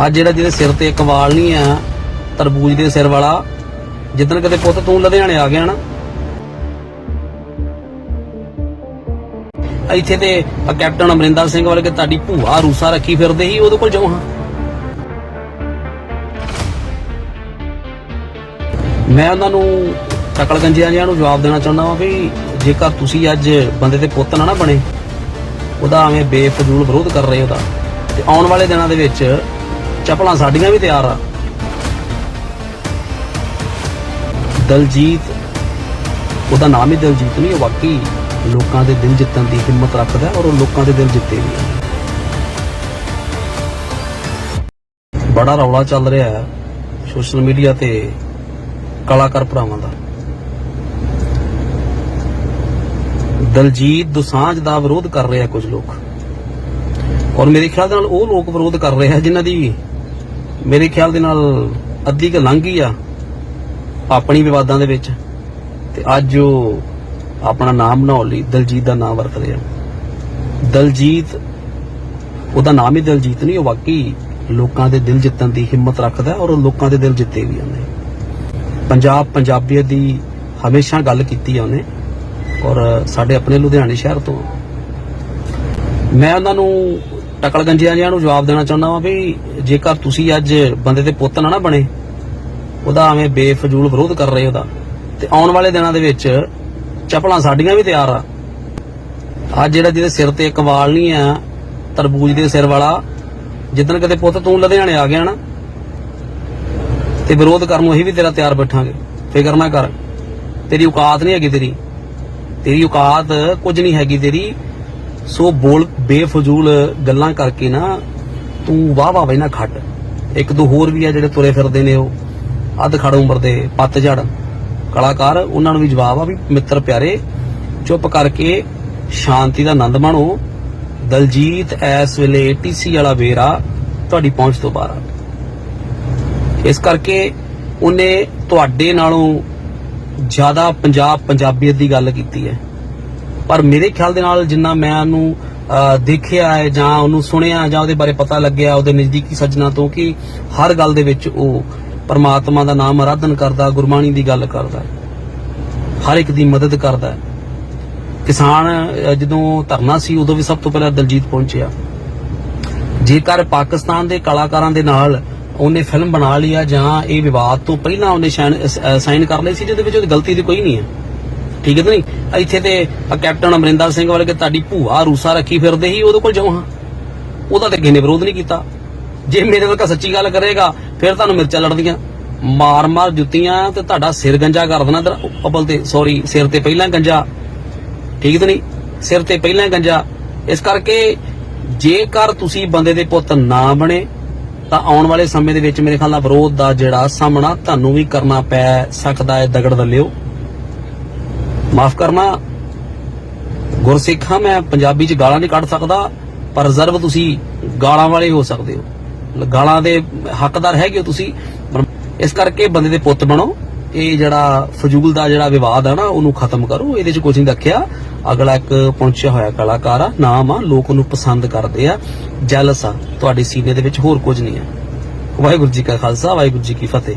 ਆ ਜਿਹੜਾ ਜਿਹਦੇ ਸਿਰ ਤੇ ਇੱਕ ਵਾਲ ਨਹੀਂ ਆ, ਤਰਬੂਜ ਦੇ ਸਿਰ ਵਾਲਾ, ਜਿੱਦਣ ਕਦੇ ਪੁੱਤ ਤੂੰ ਲੁਧਿਆਣੇ ਆ ਗਿਆ ਨਾ। ਇੱਥੇ ਤੇ ਕੈਪਟਨ ਅਮਰਿੰਦਰ ਸਿੰਘ ਵਰਗੇ ਤੁਹਾਡੀ ਭੂਆ ਰੂਸਾ ਰੱਖੀ ਫਿਰਦੇ ਸੀ, ਉਹਦੇ ਕੋਲ ਜਾਓ ਹਾਂ। ਮੈਂ ਉਹਨਾਂ ਨੂੰ ਟਕਲਗੰਜਿਆਂ ਜਿਹਾਂ ਨੂੰ ਜਵਾਬ ਦੇਣਾ ਚਾਹੁੰਦਾ ਹਾਂ ਵੀ ਜੇਕਰ ਤੁਸੀਂ ਅੱਜ ਬੰਦੇ ਦੇ ਪੁੱਤ ਨਾ ਨਾ ਬਣੇ, ਉਹਦਾ ਐਵੇਂ ਬੇਫਜ਼ੂਲ ਵਿਰੋਧ ਕਰ ਰਹੇ ਉਹਦਾ ਤੇ ਆਉਣ ਵਾਲੇ ਦਿਨਾਂ ਦੇ ਵਿੱਚ ਚਪਲਾਂ ਸਾਡੀਆਂ ਵੀ ਤਿਆਰ ਆ। ਦਲਜੀਤ, ਉਹਦਾ ਨਾਮ ਹੀ ਦਲਜੀਤ ਨਹੀਂ, ਉਹ ਵਾਕਈ ਲੋਕਾਂ ਦੇ ਦਿਲ ਜਿੱਤਣ ਦੀ ਹਿੰਮਤ ਰੱਖਦਾ ਔਰ ਉਹ ਲੋਕਾਂ ਦੇ ਦਿਲ ਜਿੱਤੇ ਵੀ ਹੈ ਬੜਾ ਰੌਲਾ ਚੱਲ ਰਿਹਾ ਹੈ ਸੋਸ਼ਲ ਮੀਡੀਆ ਤੇ ਕਲਾਕਾਰ ਭਰਾਵਾਂ ਦਾ। ਦਲਜੀਤ ਦੁਸਾਂਝ ਦਾ ਵਿਰੋਧ ਕਰ ਰਹੇ ਆ ਕੁਝ ਲੋਕ। ਔਰ ਮੇਰੇ ਖਿਆਲ ਦੇ ਨਾਲ ਉਹ ਲੋਕ ਵਿਰੋਧ ਕਰ ਰਹੇ ਆ ਜਿਨ੍ਹਾਂ ਦੀ ਮੇਰੇ ਖਿਆਲ ਦੇ ਨਾਲ ਅੱਧੀ ਕੁ ਲੰਘ ਗਈ ਆ ਆਪਣੀ ਵਿਵਾਦਾਂ ਦੇ ਵਿੱਚ ਤੇ ਅੱਜ ਉਹ ਆਪਣਾ ਨਾਮ ਬਣਾਉਣ ਲਈ ਦਲਜੀਤ ਦਾ ਨਾਮ ਵਰਤ ਰਿਹਾ ਦਲਜੀਤ, ਉਹਦਾ ਨਾਮ ਹੀ ਦਲਜੀਤ ਨਹੀਂ, ਉਹ ਵਾਕਈ ਲੋਕਾਂ ਦੇ ਦਿਲ ਜਿੱਤਣ ਦੀ ਹਿੰਮਤ ਰੱਖਦਾ ਔਰ ਲੋਕਾਂ ਦੇ ਦਿਲ ਜਿੱਤੇ ਵੀ ਉਹਨੇ। ਪੰਜਾਬ ਪੰਜਾਬੀਅਤ ਦੀ ਹਮੇਸ਼ਾ ਗੱਲ ਕੀਤੀ ਆ ਉਹਨੇ ਔਰ ਸਾਡੇ ਆਪਣੇ ਲੁਧਿਆਣੇ ਸ਼ਹਿਰ ਤੋਂ। ਮੈਂ ਉਹਨਾਂ ਨੂੰ ਟਕਲਗੰਜਿਆਂ ਜਿਹਾਂ ਨੂੰ ਜਵਾਬ ਦੇਣਾ ਚਾਹੁੰਦਾ ਹਾਂ ਵੀ ਜੇਕਰ ਤੁਸੀਂ ਅੱਜ ਬੰਦੇ ਦੇ ਪੁੱਤ ਨਾ ਨਾ ਬਣੇ, ਉਹਦਾ ਐਵੇਂ ਬੇਫਜ਼ੂਲ ਵਿਰੋਧ ਕਰ ਰਹੇ ਉਹਦਾ ਤੇ। ਆਉਣ ਵਾਲੇ ਦਿਨਾਂ ਦੇ ਵਿੱਚ ਚਪਲਾਂ ਸਾਡੀਆਂ ਵੀ ਤਿਆਰ ਆ। ਆ ਜਿਹੜਾ ਜਿਹਦੇ ਸਿਰ ਤੇ ਇੱਕ ਵਾਲ ਨਹੀਂ ਆ, ਤਰਬੂਜ ਦੇ ਸਿਰ ਵਾਲਾ, ਜਿੱਦਣ ਕਦੇ ਪੁੱਤ ਤੂੰ ਲੁਧਿਆਣੇ ਆ ਗਿਆ ਨਾ, ਤੇ ਵਿਰੋਧ ਕਰਨ ਨੂੰ ਅਸੀਂ ਵੀ ਤੇਰਾ ਤਿਆਰ ਬੈਠਾਂਗੇ। ਫਿਕਰ ਨਾ ਕਰ, ਤੇਰੀ ਔਕਾਤ ਨਹੀਂ ਹੈਗੀ ਤੇਰੀ। ਤੇਰੀ ਔਕਾਤ ਕੁਝ ਨਹੀਂ ਹੈਗੀ ਤੇਰੀ। ਸੋ ਬੋਲ ਬੇਫਜ਼ੂਲ ਗੱਲਾਂ ਕਰਕੇ ਨਾ ਤੂੰ ਵਾਹ ਵਾਹ ਨਾ ਖੱਟ। ਇੱਕ ਦੋ ਹੋਰ ਵੀ ਆ ਜਿਹੜੇ ਤੁਰੇ ਫਿਰਦੇ ਨੇ ਉਹ। ਅੱਧ ਖੜ ਉਮਰ ਦੇ ਪੱਤਝੜ ਕਲਾਕਾਰ, ਉਹਨਾਂ ਨੂੰ ਵੀ ਜਵਾਬ ਆ ਵੀ ਮਿੱਤਰ ਪਿਆਰੇ, ਚੁੱਪ ਕਰਕੇ ਸ਼ਾਂਤੀ ਦਾ ਆਨੰਦ ਮਾਣੋ। ਦਲਜੀਤ ਇਸ ਵੇਲੇ ਟੀਸੀ ਵਾਲਾ ਵੇਰਾ ਤੁਹਾਡੀ ਪਹੁੰਚ ਤੋਂ ਬਾਹਰ ਆ। ਇਸ ਕਰਕੇ ਉਹਨੇ ਤੁਹਾਡੇ ਨਾਲੋਂ ਜ਼ਿਆਦਾ ਪੰਜਾਬ ਪੰਜਾਬੀਅਤ ਦੀ ਗੱਲ ਕੀਤੀ ਹੈ। ਪਰ ਮੇਰੇ ਖਿਆਲ ਦੇ ਨਾਲ ਜਿੰਨਾ ਮੈਂ ਉਹਨੂੰ ਦੇਖਿਆ ਹੈ ਜਾਂ ਉਹਨੂੰ ਸੁਣਿਆ ਜਾਂ ਉਹਦੇ ਬਾਰੇ ਪਤਾ ਲੱਗਿਆ ਉਹਦੇ ਨਜ਼ਦੀਕੀ ਸੱਜਣਾ ਤੋਂ ਕਿ ਹਰ ਗੱਲ ਦੇ ਵਿੱਚ ਉਹ ਪਰਮਾਤਮਾ ਦਾ ਨਾਮ ਆਰਾਧਨ ਕਰਦਾ, ਗੁਰਬਾਣੀ ਦੀ ਗੱਲ ਕਰਦਾ, ਹਰ ਇੱਕ ਦੀ ਮਦਦ ਕਰਦਾ। ਕਿਸਾਨ ਜਦੋਂ ਧਰਨਾ ਸੀ ਉਦੋਂ ਵੀ ਸਭ ਤੋਂ ਪਹਿਲਾਂ ਦਲਜੀਤ ਪਹੁੰਚਿਆ। ਜੇਕਰ ਪਾਕਿਸਤਾਨ ਦੇ ਕਲਾਕਾਰਾਂ ਦੇ ਨਾਲ ਉਹਨੇ ਫਿਲਮ ਬਣਾ ਲਿਆ ਜਾਂ ਇਹ ਵਿਵਾਦ ਤੋਂ ਪਹਿਲਾਂ ਉਹਨੇ ਸਾਈਨ ਕਰ ਲਈ ਸੀ, ਜਿਹਦੇ ਵਿੱਚ ਉਹਦੀ ਗਲਤੀ ਦੀ ਕੋਈ ਨਹੀਂ ਹੈ। ਠੀਕ ਹੈ ਨਹੀਂ? ਇੱਥੇ ਤੇ ਕੈਪਟਨ ਅਮਰਿੰਦਰ ਸਿੰਘ ਵਰਗੇ ਤੁਹਾਡੀ ਭੂਆ ਰੂਸਾ ਰੱਖੀ ਫਿਰਦੇ ਸੀ, ਉਹਦੇ ਕੋਲ ਜਾਓ ਹਾਂ। ਉਹਦਾ ਤੇ ਕਿਸੇ ਨੇ ਵਿਰੋਧ ਨਹੀਂ ਕੀਤਾ। ਜੇ ਮੇਰੇ ਵਰਗਾ ਸੱਚੀ ਗੱਲ ਕਰੇਗਾ, ਫਿਰ ਤੁਹਾਨੂੰ ਮਿਰਚਾਂ ਲੜਦੀਆਂ। ਮਾਰ ਮਾਰ ਜੁੱਤੀਆਂ ਤੇ ਤੁਹਾਡਾ ਸਿਰ ਗੰਜਾ ਕਰ ਦੇਣਾ ਤੇ ਅਬਲ ਤੇ ਸੌਰੀ ਸਿਰ ਤੇ ਪਹਿਲਾਂ ਗੰਜਾ। ਠੀਕ ਤੇ ਨਹੀਂ? ਸਿਰ ਤੇ ਪਹਿਲਾਂ ਗੰਜਾ। ਇਸ ਕਰਕੇ ਜੇਕਰ ਤੁਸੀਂ ਬੰਦੇ ਦੇ ਪੁੱਤ ਨਾ ਬਣੇ, ਤਾਂ ਆਉਣ ਵਾਲੇ ਸਮੇਂ ਦੇ ਵਿੱਚ ਮੇਰੇ ਖਿਆਲ ਨਾਲ ਵਿਰੋਧ ਦਾ ਜਿਹੜਾ ਸਾਹਮਣਾ ਤੁਹਾਨੂੰ ਵੀ ਕਰਨਾ ਪੈ ਸਕਦਾ ਹੈ, ਦਗੜ ਦੱਲਿਓ। ਮਾਫ ਕਰਨਾ। ਗੁਰਸਿੱਖਾਂ, ਮੈਂ ਪੰਜਾਬੀ ਚ ਗਾਲਾਂ ਨਹੀਂ ਕੱਢ ਸਕਦਾ, ਪਰ ਰਿਜ਼ਰਵ ਤੁਸੀਂ ਗਾਲਾਂ ਵਾਲੇ ਹੋ ਸਕਦੇ ਹੋ। ਗਾਲਾਂ ਦੇ ਹੱਕਦਾਰ ਹੈਗੇ ਹੋ ਤੁਸੀਂ ਇਸ ਕਰਕੇ ਬੰਦੇ ਦੇ ਪੁੱਤ ਬਣੋ। ਇਹ ਜਿਹੜਾ ਫਜ਼ੂਲ ਦਾ ਜਿਹੜਾ ਵਿਵਾਦ ਆ ਨਾ, ਉਹਨੂੰ ਖਤਮ ਕਰੋ। ਇਹਦੇ ਚ ਕੁਝ ਨਹੀਂ ਰੱਖਿਆ। ਅਗਲਾ ਇੱਕ ਪਹੁੰਚਿਆ ਹੋਇਆ ਕਲਾਕਾਰ ਆ, ਨਾਮ ਆ, ਲੋਕ ਉਹਨੂੰ ਪਸੰਦ ਕਰਦੇ ਆ। ਜੈਲਸ ਆ। ਤੁਹਾਡੇ ਸੀਨੇ ਦੇ ਵਿੱਚ ਹੋਰ ਕੁਝ ਨਹੀਂ ਆ। ਵਾਹਿਗੁਰੂ ਜੀ ਕਾ ਖਾਲਸਾ, ਵਾਹਿਗੁਰੂ ਜੀ ਕੀ ਫਤਿਹ।